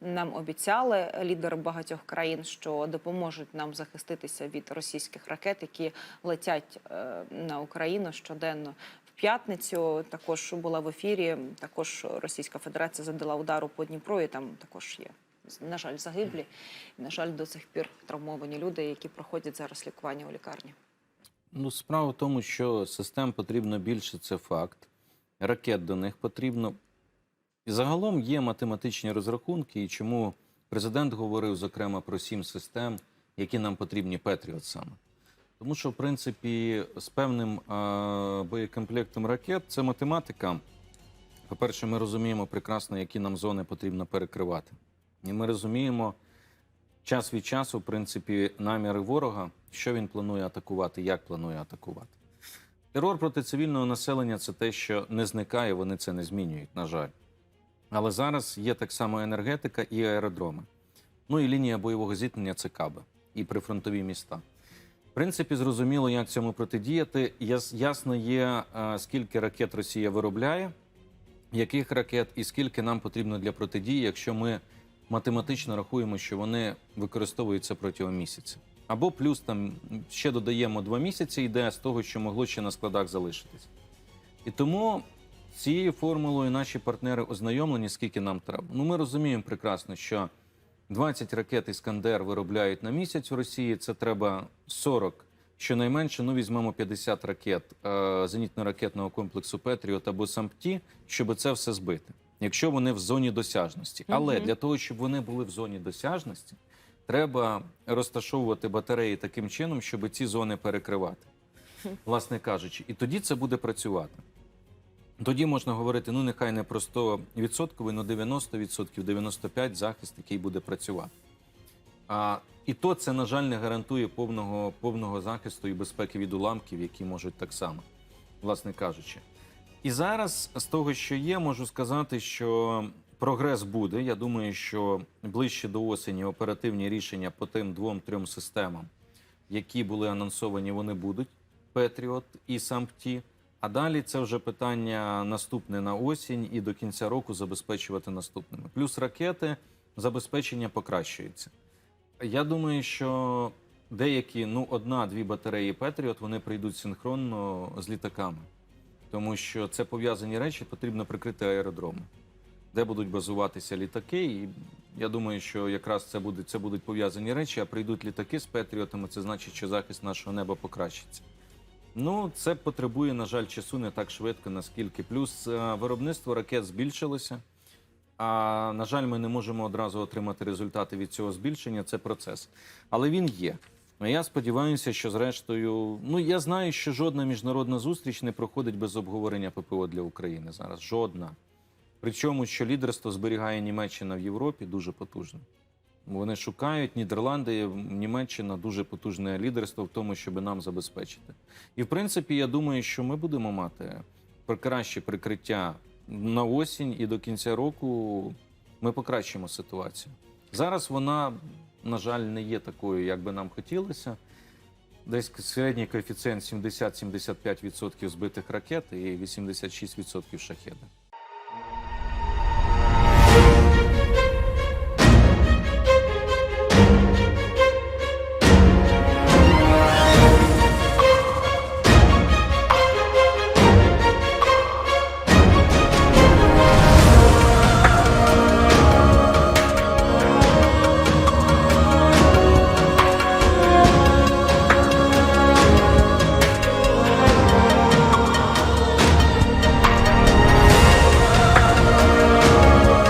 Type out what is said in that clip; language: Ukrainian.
нам обіцяли лідери багатьох країн, що допоможуть нам захиститися від російських ракет, які летять е, на Україну щоденно. В п'ятницю також була в ефірі. Також Російська Федерація задала удару по Дніпру. І там також є на жаль загиблі. На жаль, до сих пір травмовані люди, які проходять зараз лікування у лікарні. Ну, справа в тому, що систем потрібно більше, це факт. Ракет до них потрібно. І загалом є математичні розрахунки, і чому президент говорив, зокрема, про сім систем, які нам потрібні Петріот саме. Тому що, в принципі, з певним а, боєкомплектом ракет це математика. По-перше, ми розуміємо прекрасно, які нам зони потрібно перекривати. І ми розуміємо час від часу, в принципі, наміри ворога, що він планує атакувати, як планує атакувати. Терор проти цивільного населення це те, що не зникає, вони це не змінюють, на жаль. Але зараз є так само енергетика і аеродроми. Ну і лінія бойового зіткнення це каби і прифронтові міста. В принципі, зрозуміло, як цьому протидіяти. Ясно є, е, скільки ракет Росія виробляє, яких ракет і скільки нам потрібно для протидії, якщо ми математично рахуємо, що вони використовуються протягом місяця. Або плюс там ще додаємо два місяці, йде з того, що могло ще на складах залишитись. І тому цією формулою наші партнери ознайомлені, скільки нам треба. Ну, ми розуміємо прекрасно, що 20 ракет Іскандер виробляють на місяць у Росії. Це треба 40, щонайменше, ну візьмемо 50 ракет е, зенітно-ракетного комплексу Петріот або САМПТІ, щоб це все збити, якщо вони в зоні досяжності. Але Мгм. для того, щоб вони були в зоні досяжності, треба розташовувати батареї таким чином, щоб ці зони перекривати, власне кажучи, і тоді це буде працювати. Тоді можна говорити, ну нехай не про 100%, ну 90%, 95% захист, який буде працювати. А, і то це, на жаль, не гарантує повного, повного захисту і безпеки від уламків, які можуть так само, власне кажучи. І зараз з того, що є, можу сказати, що прогрес буде. Я думаю, що ближче до осені оперативні рішення по тим двом-трьом системам, які були анонсовані, вони будуть. Петріот і САМПТІ. А далі це вже питання наступне на осінь і до кінця року забезпечувати наступними. Плюс ракети забезпечення покращується. Я думаю, що деякі, ну, одна-дві батареї Петріот, вони прийдуть синхронно з літаками, тому що це пов'язані речі, потрібно прикрити аеродроми, де будуть базуватися літаки. І я думаю, що якраз це будуть, це будуть пов'язані речі, а прийдуть літаки з Петріотами, це значить, що захист нашого неба покращиться. Ну, це потребує, на жаль, часу не так швидко, наскільки. Плюс е, виробництво ракет збільшилося. А на жаль, ми не можемо одразу отримати результати від цього збільшення. Це процес. Але він є. Я сподіваюся, що зрештою, ну я знаю, що жодна міжнародна зустріч не проходить без обговорення ППО для України зараз. Жодна. Причому, що лідерство зберігає Німеччина в Європі дуже потужно. Вони шукають Нідерланди, Німеччина дуже потужне лідерство в тому, щоб нам забезпечити. І в принципі, я думаю, що ми будемо мати краще прикриття на осінь і до кінця року ми покращимо ситуацію. Зараз вона, на жаль, не є такою, як би нам хотілося. Десь середній коефіцієнт 70-75% збитих ракет і 86% шахеди.